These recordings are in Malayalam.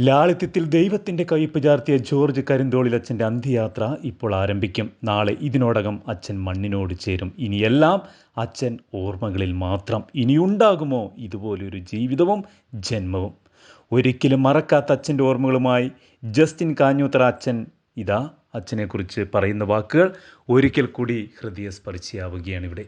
ലാളിത്യത്തിൽ ദൈവത്തിന്റെ കയ്പ് ചാർത്തിയ ജോർജ് കരിന്തോളിലച്ഛന്റെ അന്ത്യയാത്ര ഇപ്പോൾ ആരംഭിക്കും. നാളെ ഇതിനോടകം അച്ഛൻ മണ്ണിനോട് ചേരും. ഇനിയെല്ലാം അച്ഛൻ ഓർമ്മകളിൽ മാത്രം. ഇനിയുണ്ടാകുമോ ഇതുപോലൊരു ജീവിതവും ജന്മവും? ഒരിക്കലും മറക്കാത്ത അച്ഛന്റെ ഓർമ്മകളുമായി ജസ്റ്റിൻ കാഞ്ഞൂത്ര അച്ഛൻ ഇതാ അച്ഛനെക്കുറിച്ച് പറയുന്ന വാക്കുകൾ ഒരിക്കൽ കൂടി ഹൃദയസ്പർശിയാവുകയാണ് ഇവിടെ.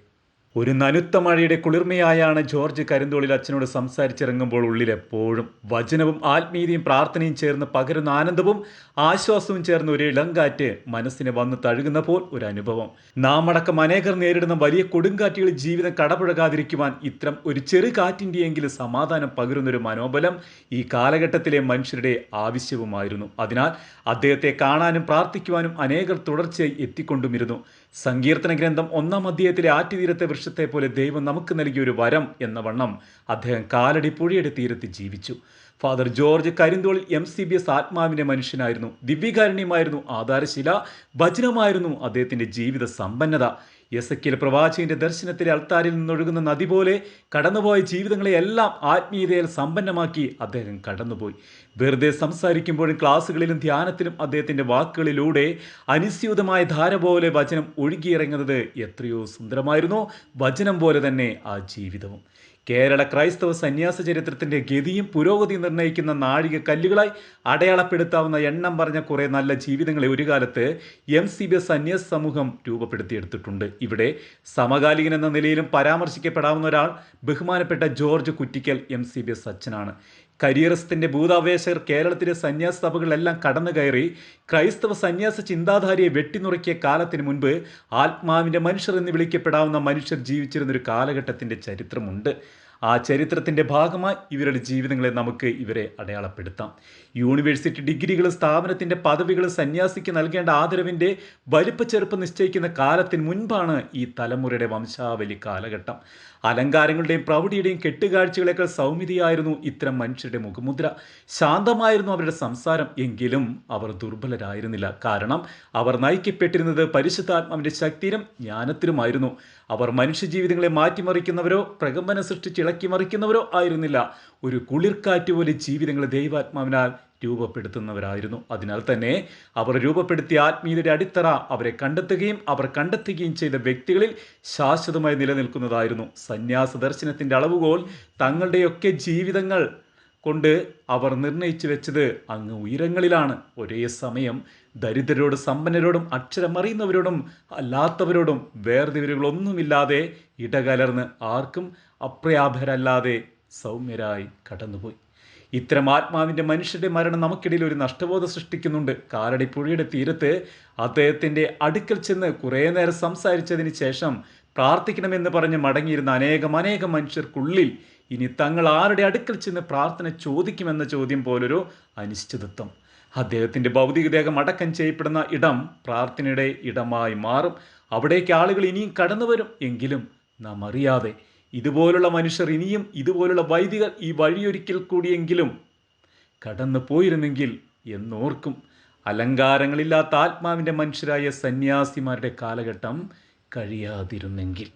ഒരു നനുത്ത മഴയുടെ കുളിർമയായാണ് ജോർജ് കരിന്തോളിൽ അച്ഛനോട് സംസാരിച്ചിറങ്ങുമ്പോൾ ഉള്ളിലെപ്പോഴും. വചനവും ആത്മീയതയും പ്രാർത്ഥനയും ചേർന്ന് പകരുന്ന ആനന്ദവും ആശ്വാസവും ചേർന്ന ഒരു ഇളങ്കാറ്റ് മനസ്സിന് വന്ന് തഴുകുന്ന പോൽ ഒരു അനുഭവം. നാം അടക്കം അനേകർ നേരിടുന്ന വലിയ കൊടുങ്കാറ്റുകളിൽ ജീവിതം കടപുഴകാതിരിക്കുവാൻ ഇത്തരം ഒരു ചെറു കാറ്റിന്റെയെങ്കിലും സമാധാനം പകരുന്നൊരു മനോബലം ഈ കാലഘട്ടത്തിലെ മനുഷ്യരുടെ ആവശ്യവുമായിരുന്നു. അതിനാൽ അദ്ദേഹത്തെ കാണാനും പ്രാർത്ഥിക്കുവാനും അനേകർ തുടർച്ചയായി എത്തിക്കൊണ്ടുമിരുന്നു. സങ്കീർത്തന ഗ്രന്ഥം ഒന്നാം അധ്യായത്തിലെ ആറ്റുതീരത്തെ വൃക്ഷത്തെ പോലെ ദൈവം നമുക്ക് നൽകിയ ഒരു വരം എന്ന വണ്ണം അദ്ദേഹം കാലടി പുഴയുടെ തീരത്ത് ജീവിച്ചു. Father George Karintholil M C B S ആത്മാവിന്റെ മനുഷ്യനായിരുന്നു. ദിവ്യകാരുണ്യമായിരുന്നു ആധാരശില. ഭജനമായിരുന്നു അദ്ദേഹത്തിന്റെ ജീവിത സമ്പന്നത. യസക്കിൽ പ്രവാചകന്റെ ദർശനത്തിലെ അൾത്താരിൽ നിന്നൊഴുകുന്ന നദി പോലെ കടന്നുപോയ ജീവിതങ്ങളെയെല്ലാം ആത്മീയതയിൽ സമ്പന്നമാക്കി അദ്ദേഹം കടന്നുപോയി. വെറുതെ സംസാരിക്കുമ്പോഴും ക്ലാസ്സുകളിലും ധ്യാനത്തിലും അദ്ദേഹത്തിന്റെ വാക്കുകളിലൂടെ അനുസ്യൂതമായ ധാര പോലെ വചനം ഒഴുകിയിറങ്ങുന്നത് എത്രയോ സുന്ദരമായിരുന്നു. വചനം പോലെ തന്നെ ആ ജീവിതവും. കേരള ക്രൈസ്തവ സന്യാസ ചരിത്രത്തിന്റെ ഗതിയും പുരോഗതിയും നിർണയിക്കുന്ന നാഴിക കല്ലുകളായി അടയാളപ്പെടുത്താവുന്ന എണ്ണം പറഞ്ഞ കുറേ നല്ല ജീവിതങ്ങളെ ഒരു കാലത്ത് എം സി ബി സന്യാസ സമൂഹം രൂപപ്പെടുത്തിയെടുത്തിട്ടുണ്ട്. ഇവിടെ സമകാലികൻ എന്ന നിലയിലും പരാമർശിക്കപ്പെടാവുന്ന ഒരാൾ ബഹുമാനപ്പെട്ട George Kuttikkal M C B S അച്ഛനാണ്. കരിയറിസ്റ്റിന്റെ ഭൂതാവേശകർ കേരളത്തിലെ സന്യാസ സഭകളിലെല്ലാം കടന്നു കയറി ക്രൈസ്തവ സന്യാസ ചിന്താധാരയെ വെട്ടിനുറക്കിയ കാലത്തിന് മുൻപ് ആത്മാവിന്റെ മനുഷ്യർ എന്ന് വിളിക്കപ്പെടാവുന്ന മനുഷ്യർ ജീവിച്ചിരുന്നൊരു കാലഘട്ടത്തിന്റെ ചരിത്രമുണ്ട്. ആ ചരിത്രത്തിന്റെ ഭാഗമായി ഇവരുടെ ജീവിതങ്ങളെ നമുക്ക് ഇവരെ അടയാളപ്പെടുത്താം. യൂണിവേഴ്സിറ്റി ഡിഗ്രികൾ സ്ഥാപനത്തിന്റെ പദവികൾ സന്യാസിക്ക് നൽകേണ്ട ആദരവിന്റെ വലിപ്പച്ചെറുപ്പ് നിശ്ചയിക്കുന്ന കാലത്തിന് മുൻപാണ് ഈ തലമുറയുടെ വംശാവലി കാലഘട്ടം. അലങ്കാരങ്ങളുടെയും പ്രൗഢിയുടെയും കെട്ടുകാഴ്ചകളേക്കാൾ സൗമ്യതയായിരുന്നു ഇത്തരം മനുഷ്യരുടെ മുഖമുദ്ര. ശാന്തമായിരുന്നു അവരുടെ സംസാരം എങ്കിലും അവർ ദുർബലരായിരുന്നില്ല. കാരണം അവർ നയിക്കപ്പെട്ടിരുന്നത് പരിശുദ്ധാത്മാവിന്റെ ശക്തിയിലും ജ്ഞാനത്തിലുമായിരുന്നു. അവർ മനുഷ്യജീവിതങ്ങളെ മാറ്റിമറിക്കുന്നവരോ പ്രകമ്പനം സൃഷ്ടിച്ച് ഇളക്കി മറിക്കുന്നവരോ ആയിരുന്നില്ല. ഒരു കുളിർക്കാറ്റ് പോലെ ജീവിതങ്ങളെ ദൈവാത്മാവിനാൽ രൂപപ്പെടുത്തുന്നവരായിരുന്നു. അതിനാൽ തന്നെ അവർ രൂപപ്പെടുത്തിയ ആത്മീയതയുടെ അടിത്തറ അവരെ കണ്ടെത്തുകയും അവർ കണ്ടെത്തുകയും ചെയ്ത വ്യക്തികളിൽ ശാശ്വതമായി നിലനിൽക്കുന്നതായിരുന്നു. സന്യാസ ദർശനത്തിന്റെ അളവുകോൽ തങ്ങളുടെയൊക്കെ ജീവിതങ്ങൾ കൊണ്ട് അവർ നിർണയിച്ചു വെച്ചത് അങ്ങ് ഉയരങ്ങളിലാണ്. ഒരേ സമയം ദരിദ്രരോടും സമ്പന്നരോടും അക്ഷരമറിയുന്നവരോടും അല്ലാത്തവരോടും വേർതിരിവുകളൊന്നുമില്ലാതെ ഇടകലർന്ന് ആർക്കും അപ്രയാഭരല്ലാതെ സൗമ്യരായി കടന്നുപോയി. ഇത്തരം ആത്മാവിന്റെ മനുഷ്യരുടെ മരണം നമുക്കിടയിൽ ഒരു നഷ്ടബോധം സൃഷ്ടിക്കുന്നുണ്ട്. കാലടി പുഴയുടെ തീരത്ത് അദ്ദേഹത്തിന്റെ അടുക്കൽ ചെന്ന് കുറേ നേരം സംസാരിച്ചതിന് ശേഷം പ്രാർത്ഥിക്കണമെന്ന് പറഞ്ഞ് മടങ്ങിയിരുന്ന അനേകം അനേകം മനുഷ്യർക്കുള്ളിൽ ഇനി തങ്ങൾ ആരുടെ അടുക്കൽ ചെന്ന് പ്രാർത്ഥന ചോദിക്കുമെന്ന ചോദ്യം പോലൊരു അനിശ്ചിതത്വം. അദ്ദേഹത്തിന്റെ ഭൗതികദേഹം അടക്കം ചെയ്യപ്പെടുന്ന ഇടം പ്രാർത്ഥനയുടെ ഇടമായി മാറും. അവിടേക്ക് ആളുകൾ ഇനിയും കടന്നു വരും എങ്കിലും നാം അറിയാതെ ഇതുപോലുള്ള മനുഷ്യർ ഇനിയും ഇതുപോലുള്ള വൈദികർ ഈ വഴിയൊരിക്കൽ കൂടിയെങ്കിലും കടന്നു പോയിരുന്നെങ്കിൽ എന്നോർക്കും. അലങ്കാരങ്ങളില്ലാത്ത ആത്മാവിന്റെ മനുഷ്യരായ സന്യാസിമാരുടെ കാലഘട്ടം കഴിയാതിരുന്നെങ്കിൽ